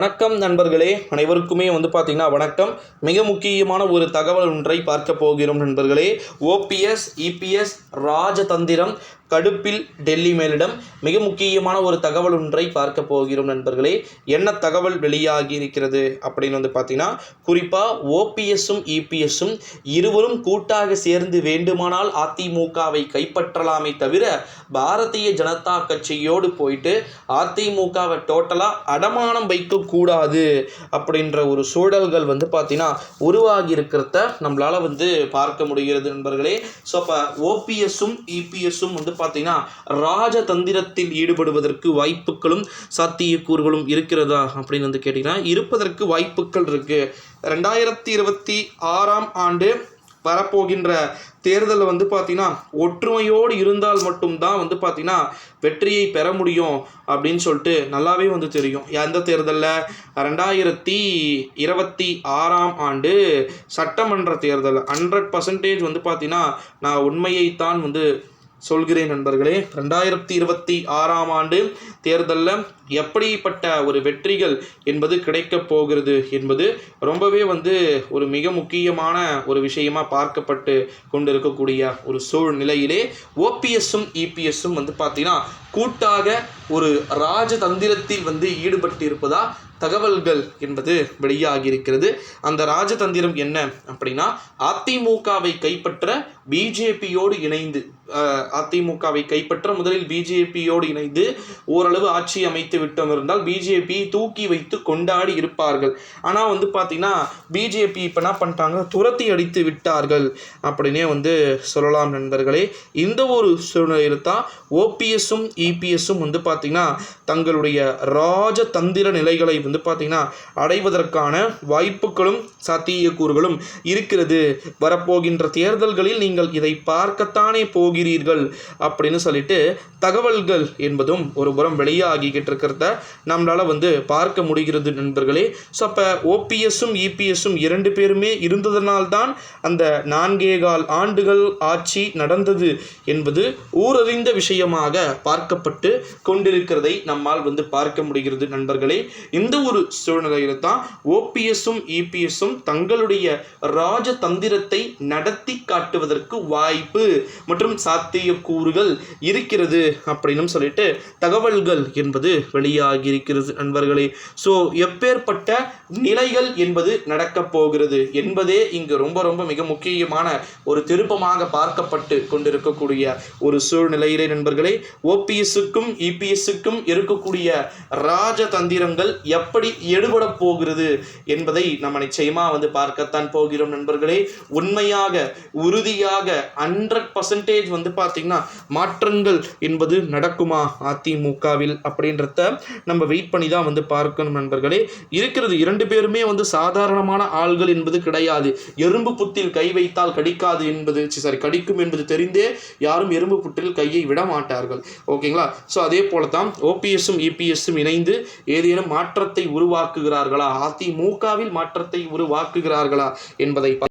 வணக்கம் நண்பர்களே அனைவருக்குமே வந்து பார்த்தீங்கன்னா வணக்கம். மிக முக்கியமான ஒரு தகவல் ஒன்றை பார்க்க போகிறோம் நண்பர்களே. O P S E P S ராஜதந்திரம் கடுப்பில் டெல்லி மேலிடம் மிக முக்கியமான ஒரு தகவல் ஒன்றை பார்க்க போகிறோம் நண்பர்களே. என்ன தகவல் வெளியாகி இருக்கிறது அப்படின்னு வந்து பார்த்தீங்கன்னா குறிப்பாக ஓபிஎஸ்ஸும் இபிஎஸ்ஸும் இருவரும் கூட்டாக சேர்ந்து வேண்டுமானால் அதிமுகவை கைப்பற்றலாமே தவிர பாரதிய ஜனதா கட்சியோடு போயிட்டு அதிமுகவை டோட்டலாக அடமானம் வைக்கக்கூடாது அப்படின்ற ஒரு சூழல்கள் வந்து பார்த்தீங்கன்னா உருவாகி இருக்கிறத நம்மளால் வந்து பார்க்க முடிகிறது நண்பர்களே. ஸோ அப்போ ஓபிஎஸ்ஸும் இபிஎஸ்ஸும் வந்து பார்த்தீங்கன்னா ராஜதந்திரத்தில் ஈடுபடுவதற்கு வாய்ப்புகளும் சாத்தியக்கூறுகளும் இருக்கிறதா அப்படின்னு வந்து கேட்டிங்கன்னா இருப்பதற்கு வாய்ப்புகள் இருக்குது ரெண்டாயிரத்தி இருபத்தி ஆறாம் ஆண்டு வரப்போகின்ற தேர்தலில் வந்து பார்த்தீங்கன்னா ஒற்றுமையோடு இருந்தால் மட்டும்தான் வந்து பார்த்தீங்கன்னா வெற்றியை பெற முடியும் அப்படின்னு சொல்லிட்டு நல்லாவே வந்து தெரியும். எந்த தேர்தலில்? ரெண்டாயிரத்தி இருபத்தி ஆறாம் ஆண்டு சட்டமன்ற தேர்தல். ஹண்ட்ரட் பர்சன்டேஜ் வந்து பார்த்தீங்கன்னா நான் உண்மையைத்தான் வந்து சொல்கிறேன் நண்பர்களே ரெண்டாயிரத்தி இருபத்தி ஆறாம் ஆண்டு தேர்தலில் எப்படிப்பட்ட ஒரு வெற்றிகள் என்பது கிடைக்கப் போகிறது என்பது ரொம்பவே வந்து ஒரு மிக முக்கியமான ஒரு விஷயமாக பார்க்கப்பட்டு கொண்டிருக்கக்கூடிய ஒரு சூழ்நிலையிலே ஓபிஎஸ்ஸும் இபிஎஸ்ஸும் வந்து பார்த்திங்கன்னா கூட்டாக ஒரு ராஜதந்திரத்தில் வந்து ஈடுபட்டு இருப்பதா தகவல்கள் என்பது வெளியாகி இருக்கிறது அந்த ராஜதந்திரம் என்ன அப்படின்னா அதிமுகவை கைப்பற்ற பிஜேபியோடு இணைந்து அதிமுகவை கைப்பற்ற முதலில் பிஜேபியோடு இணைந்து ஓரளவு ஆட்சி அமைத்து விட்டோம் இருந்தால் பிஜேபி தூக்கி வைத்து கொண்டாடி இருப்பார்கள். ஆனால் வந்து பார்த்தீங்கன்னா பிஜேபி இப்போ என்ன பண்ணிட்டாங்க துரத்தி அடித்து விட்டார்கள் அப்படின்னே வந்து சொல்லலாம் நண்பர்களே. இந்த ஒரு சூழ்நிலையில் தான் ஓபிஎஸ்ஸும் இபிஎஸ்ஸும் வந்து பார்த்திங்கன்னா தங்களுடைய ராஜதந்திர நிலைகளை வந்து பார்த்திங்கன்னா அடைவதற்கான வாய்ப்புகளும் சாத்தியக்கூறுகளும் இருக்கிறது. வரப்போகின்ற தேர்தல்களில் நீங்கள் இதை பார்க்கத்தானே போகிறீர்கள் அப்படின்னு சொல்லிட்டு தகவல்கள் என்பதும் ஒரு புறம் வெளியாகிக்கிட்டு இருக்கிறத நம்மளால் வந்து பார்க்க முடிகிறது நண்பர்களே. ஸோ அப்போ ஓபிஎஸ்ஸும் இபிஎஸ்ஸும் இரண்டு பேருமே இருந்ததனால்தான் அந்த நான்கே கால் ஆண்டுகள் ஆட்சி நடந்தது என்பது ஊரறிந்த விஷயமாக பார்க்க பார்க்கப்பட்டு கொண்டிருக்கிறதை நம்மால் வந்து பார்க்க முடிகிறது நண்பர்களே. இந்த ஒரு சூழ்நிலையில் தான் ஓபிஎஸும் இபிஎஸ்ஸும் தங்களுடைய ராஜதந்திரத்தை நடத்தி காட்டுவதற்கு வாய்ப்பு மற்றும் சாத்தியக்கூறுகள் இருக்கிறது அப்படின்னு சொல்லிட்டு தகவல்கள் என்பது வெளியாகி இருக்கிறது நண்பர்களே. ஸோ எப்பேற்பட்ட நிலைகள் என்பது நடக்கப் போகிறது என்பதே இங்கு ரொம்ப ரொம்ப மிக முக்கியமான ஒரு திருப்பமாக பார்க்கப்பட்டு கொண்டிருக்கக்கூடிய ஒரு சூழ்நிலையிலே நண்பர்களே. ஓபிஎஸ் இபிஎஸ்ஸுக்கும் இருக்கக்கூடிய ராஜதந்திரங்கள் எப்படி எடுபட போகிறது என்பதை நம்ம நிச்சயமா வந்து பார்க்கத்தான் போகிறோம் நண்பர்களே. உண்மையாக உறுதியாக ஹண்ட்ரட் பர்சன்டேஜ் வந்து பார்த்தீங்கன்னா மாற்றங்கள் என்பது நடக்குமா அதிமுகவில் அப்படின்றத நம்ம வெயிட் பண்ணி தான் வந்து பார்க்கணும் நண்பர்களே. இருக்கிறது இரண்டு பேருமே வந்து சாதாரணமான ஆள்கள் என்பது கிடையாது. எறும்பு புத்தில் கை வைத்தால் கடிக்காது என்பது சாரி கடிக்கும் என்பது தெரிந்தே யாரும் எறும்பு புற்றில் கையை விட மாட்டார்கள். ஓகே ஓகேங்களா ஸோ அதே போல தான் ஓபிஎஸ்ஸும் இபிஎஸ்ஸும் இணைந்து ஏதேனும் மாற்றத்தை உருவாக்குகிறார்களா? அதிமுகவில் மாற்றத்தை உருவாக்குகிறார்களா என்பதை